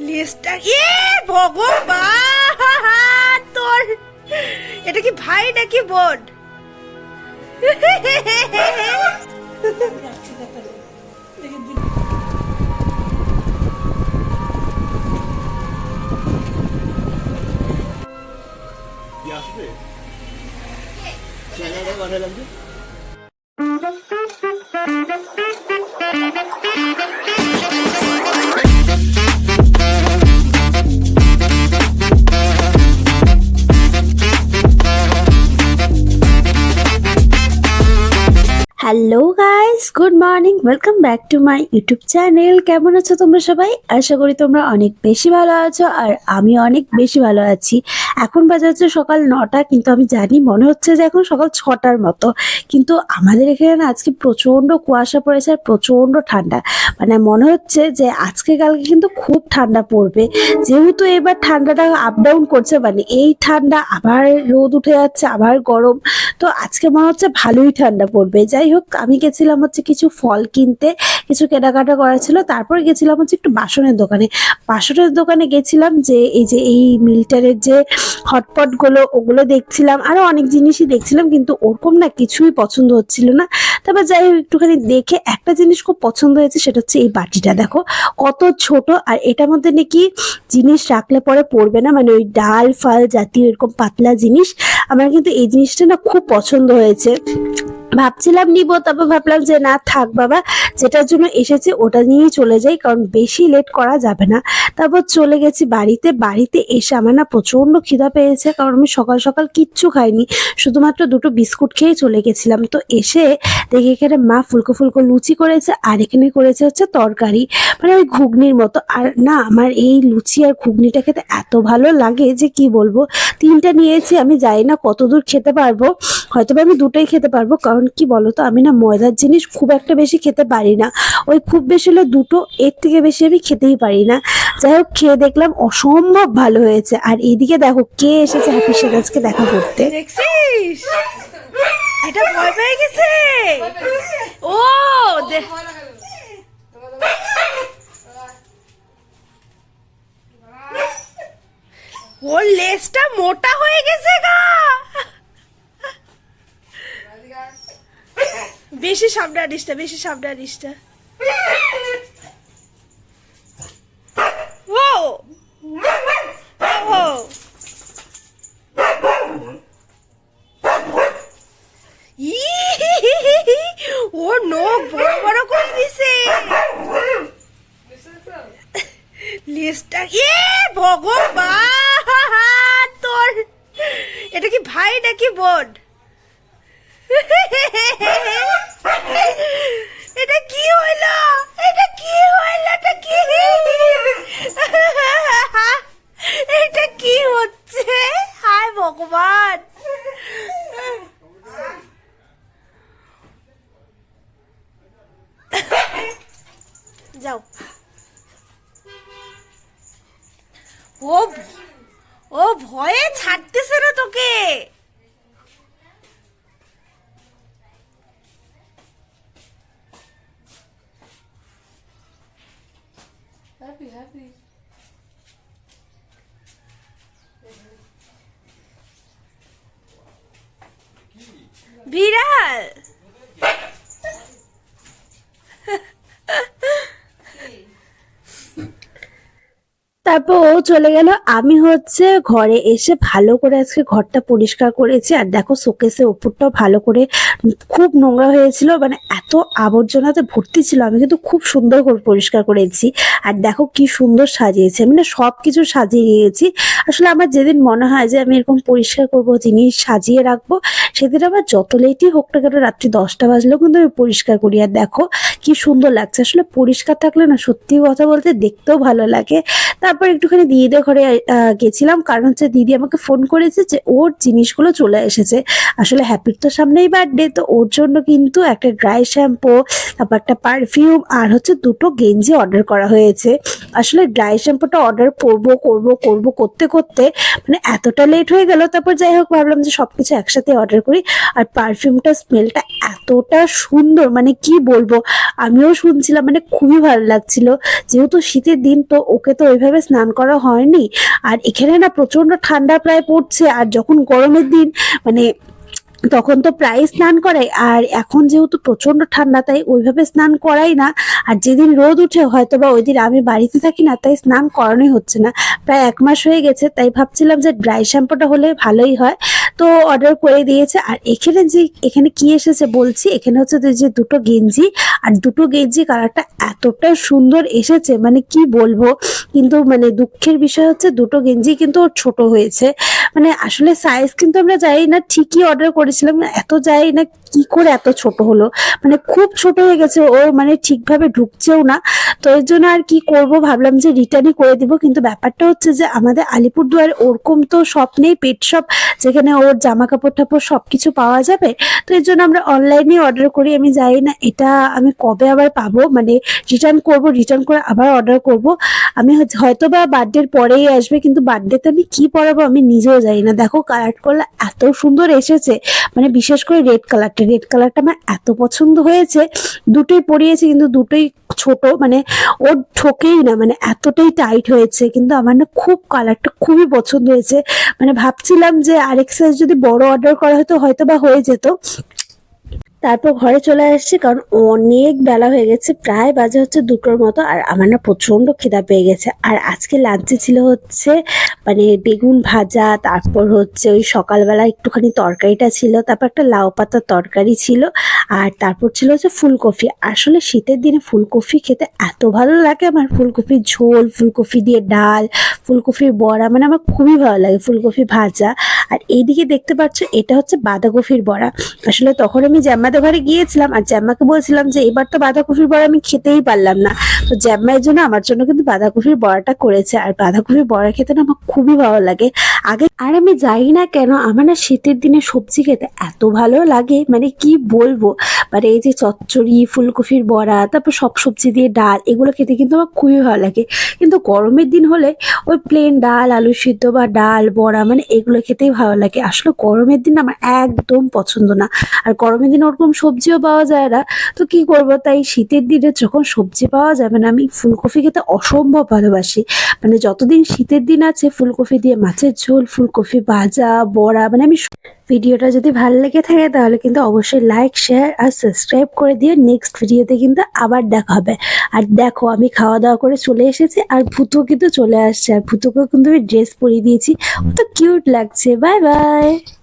লেজটা এ ভগবান! তোর এটা কি ভাই নাকি বোন? কি আসবে? Hello guys good morning welcome back to my YouTube channel কেমন আছো তোমরা সবাই? আশা করি তোমরা অনেক বেশি ভালো আছো আর আমি অনেক বেশি ভালো আছি। এখন বাজে হচ্ছে সকাল নটা, কিন্তু আমি জানি মনে হচ্ছে যে এখন সকাল ছটার মতো। কিন্তু আমাদের এখানে না আজকে প্রচণ্ড কুয়াশা পড়েছে আর প্রচণ্ড ঠান্ডা। মানে মনে হচ্ছে যে আজকে কালকে কিন্তু খুব ঠান্ডা পড়বে। যেহেতু এবার ঠান্ডাটা আপ ডাউন করছে মানে এই ঠান্ডা আবার রোদ উঠে যাচ্ছে, আবার গরম। তো আজকে মনে হচ্ছে ভালোই ঠান্ডা পড়বে। যাই হোক, আমি গেছিলাম হচ্ছে কিছু ফল কিনতে, কিছু কেনাকাটা করা ছিল, তারপরে গেছিলাম হচ্ছে একটু বাসনের দোকানে। বাসনের দোকানে গেছিলাম যে, এই যে, এই মিল্টারের যে হটপটগুলো, ওগুলো দেখছিলাম আরও অনেক জিনিসই দেখছিলাম, কিন্তু ওরকম না কিছুই পছন্দ হচ্ছিল না। তারপর যাই হোক, একটুখানি দেখে একটা জিনিস খুব পছন্দ হয়েছে, সেটা হচ্ছে এই বাটিটা। দেখো, কত ছোট, আর এটার মধ্যে নাকি জিনিস রাখলে পরে পড়বে না মানে ওই ডাল, ফাল জাতীয় এরকম পাতলা জিনিস। আমার কিন্তু এই জিনিসটা না খুব পছন্দ হয়েছে। ভাবছিলাম নিব তারপর ভাবলাম যে না, থাক বাবা, যেটার জন্য এসেছে ওটা নিয়েই চলে যাই, কারণ বেশি লেট করা যাবে না। তারপর চলে গেছি বাড়িতে বাড়িতে এসে আমার না প্রচণ্ড খিদা পেয়েছে, কারণ আমি সকাল সকাল কিচ্ছু খাইনি, শুধুমাত্র দুটো বিস্কুট খেয়ে চলে গেছিলাম। তো এসে দেখি এখানে মা ফুলকো ফুলকো লুচি করেছে, আর এখানে করেছে হচ্ছে তরকারি মানে ওই ঘুগনির মতো। আর না, আমার এই লুচি আর ঘুগনিটা খেতে এত ভালো লাগে যে কি বলব, তিনটা নিয়েছি, আমি জানি না কতদূর খেতে পারব। হয়তো আমি দুটোই খেতে পারব, কারণ কি বলতো, আমি না ময়দার জিনিস খুব একটা বেশি খেতে পারি না। ওই খুব বেশি হলে দুটো, এর থেকে বেশি আমি খেতেই পারি না। যাই হোক, খেয়ে দেখলাম অসম্ভব ভালো হয়েছে। আর এদিকে দেখো, কে এসেছে হাফিজ আজকে দেখা করতে? এটা ভয় পেয়ে গেছে। ও ওর লেজটা মোটা হয়ে গেছে গা। বেশি সামনে আনিসটা বেশি সামনে নখ বড় বড় দিছে। ভগবান! তোর এটা কি ভাই নাকি বোন? এটা কি হইল এটা কি হইল এটা কি? এটা কি হচ্ছে? হায় ভগবান! যাও। ও ও ভয়ে ছাড়তেছে না তোকে। বিড়াল তারপর ও চলে গেল। আমি হচ্ছে ঘরে এসে ভালো করে আজকে ঘরটা পরিষ্কার করেছি। আর দেখো শোকেসের ওপরটাও ভালো করে খুব নোংরা হয়েছিল। মানে এত আবর্জনাতে ভর্তি ছিল। আমি কিন্তু খুব সুন্দর করে পরিষ্কার করেছি। আর দেখো কি সুন্দর সাজিয়েছি। আমি না সব কিছু সাজিয়ে নিয়েছি। আসলে আমার যেদিন মনে হয় যে আমি এরকম পরিষ্কার করব, জিনিস সাজিয়ে রাখব, সেদিন আমার যত লেটই হোক না কেন রাত্রি দশটা বাজলেও কিন্তু আমি পরিষ্কার করি। আর দেখো কি সুন্দর লাগছে। আসলে পরিষ্কার থাকলে না সত্যি কথা বলতে দেখতেও ভালো লাগে। তারপর একটুখানি দিদিদের ঘরে গেছিলাম। কারণ হচ্ছে দিদি আমাকে ফোন করেছে যে ওর জিনিসগুলো চলে এসেছে। আসলে হ্যাপির তো সামনেই বার্থডে তো ওর জন্য কিন্তু একটা ড্রাই শ্যাম্পু তারপর একটা পারফিউম আর হচ্ছে দুটো গেঞ্জি অর্ডার করা হয়েছে। আসলে ড্রাই শ্যাম্পুটা অর্ডার করব করব করব, করতে করতে মানে এতটা লেট হয়ে গেল। তারপর যাই হোক, ভাবলাম যে সবকিছু একসাথে অর্ডার করি। আর পারফিউমটা স্মেলটা এতটা সুন্দর মানে কি বলব? আমিও শুনছিলাম মানে খুবই ভালো লাগছিল। যেহেতু শীতের দিন, তো ওকে তো ওইভাবে স্নান করা হয়নি। আর এখানে না প্রচণ্ড ঠান্ডা প্রায় পড়ছে, আর যখন গরমের দিন মানে তখন তো প্রায় স্নান করাই আর এখন যেহেতু প্রচণ্ড ঠান্ডা, তাই ওইভাবে স্নান করাই না। আর যেদিন রোদ উঠে হয়তো বা ওই দিন আমি বাড়িতে থাকি না, তাই স্নান করানোই হচ্ছে না। প্রায় এক মাস হয়ে গেছে, তাই ভাবছিলাম যে ড্রাই শ্যাম্পুটা হলে ভালোই হয়। তো অর্ডার করে দিয়েছে। আর এখানে যে, এখানে কি এসেছে বলছি? এখানে হচ্ছে যে- দুটো গেঞ্জি, আর দুটো গেঞ্জি কালারটা এতটা সুন্দর এসেছে মানে কি বলব? কিন্তু মানে দুঃখের বিষয় হচ্ছে, দুটো গেঞ্জি কিন্তু ছোট হয়েছে। মানে আসলে সাইজ কিন্তু আমরা জানি না, ঠিকই অর্ডার করেছিলাম এত যাই না কি করে এত ছোট হলো। মানে খুব ছোট হয়ে গেছে, ও মানে ঠিকভাবে ঢুকছেও না। তো এর জন্য আর কি করব? ভাবলাম যে রিটার্নই করে দিব। কিন্তু ব্যাপারটা হচ্ছে যে, আমাদের আলিপুরদুয়ারে ওরকম তো শপ নেই পেট শপ যেখানে ওর জামা কাপড় টাপড় সবকিছু পাওয়া যাবে। তো এর জন্য আমরা অনলাইনে অর্ডার করি। আমি জানি না এটা আমি কবে আবার পাবো। মানে রিটার্ন করব রিটার্ন করে আবার অর্ডার করব। আমি হয়তো- বা বার্থডের পরেই আসবে, কিন্তু বার্থডেতে আমি কি পরাবো আমি নিজেও জানি না। দেখো কালার করলে এত সুন্দর এসেছে মানে বিশেষ করে রেড কালারটা রেড কালারটা আমার এত পছন্দ হয়েছে, দুটোই পরিয়েছি, কিন্তু দুটোই ছোট মানে ওর ঠোকেই না মানে এতটাই টাইট হয়েছে, কিন্তু আমার না খুব কালারটা খুবই পছন্দ হয়েছে। মানে ভাবছিলাম যে আরেক সাইজ যদি বড় অর্ডার করা হতো হয়তো বা হয়ে যেত। তারপর ঘরে চলে আসছি, কারণ অনেক বেলা হয়ে গেছে, প্রায় বাজে হচ্ছে দুটোর মতো, আর আমার না প্রচণ্ড খিদা পেয়ে গেছে। আর আজকে লাঞ্চে ছিল হচ্ছে মানে বেগুন ভাজা, তারপর হচ্ছে ওই সকালবেলা একটুখানি তরকারিটা ছিল, তারপর একটা লাউ পাতার তরকারি ছিল, আর তারপর ছিল হচ্ছে ফুলকপি। আসলে শীতের দিনে ফুলকপি খেতে এত ভালো লাগে আমার, ফুলকপির ঝোল, ফুলকপি দিয়ে ডাল, ফুলকপির বড়া মানে আমার খুবই ভালো লাগে ফুলকপি ভাজা। আর এইদিকে দেখতে পাচ্ছ, এটা হচ্ছে বাঁধাকপির বড়া। আসলে তখন আমি জ্যাম্মাদের ঘরে গিয়েছিলাম আর জ্যাম্মাকে বলছিলাম যে, এবার তো বাঁধাকপির বড়া আমি খেতেই পারলাম না। তো জ্যাম্মার জন্য আমার জন্য কিন্তু বাঁধাকপির বড়াটা করেছে। আর বাঁধাকপির বড়া খেতে না আমার খুবই ভালো লাগে। আগে আর আমি যাই না কেন, আমার না শীতের দিনে সবজি খেতে এত ভালো লাগে। মানে কি বলব? মানে এই যে চচ্চড়ি, ফুলকপির বড়া, তারপর সব সবজি দিয়ে ডাল, এগুলো খেতে কিন্তু আমার খুবই ভালো লাগে। কিন্তু গরমের দিন হলে ওই প্লেন ডাল, আলু সিদ্ধ বা ডাল, বড়া মানে এগুলো খেতেই ভালো লাগে। আসলে গরমের দিন আমার একদম পছন্দ না। আর গরমের দিন ওরকম সবজিও পাওয়া যায় না। তো কি করব? তাই শীতের দিনে যখন সবজি পাওয়া যাবে না, আমি ফুলকপি খেতে অসম্ভব ভালোবাসি। মানে যতদিন শীতের দিন আছে, ফুলকপি দিয়ে মাছের ঝোল, ফুলকপি ভাজা, বড়া মানে আমি ভিডিওটা যদি ভালো লেগে থাকে তাহলে কিন্তু অবশ্যই লাইক শেয়ার আর সাবস্ক্রাইব করে দিয়ে নেক্সট ভিডিওতে কিন্তু আবার দেখা হবে। আর দেখো, আমি খাওয়া দাওয়া করে চলে এসেছি আর ভূতও কিন্তু চলে আসছে। আর ভূতকেও কিন্তু আমি ড্রেস পরিয়ে দিয়েছি। তো কিউট লাগছে। Bye bye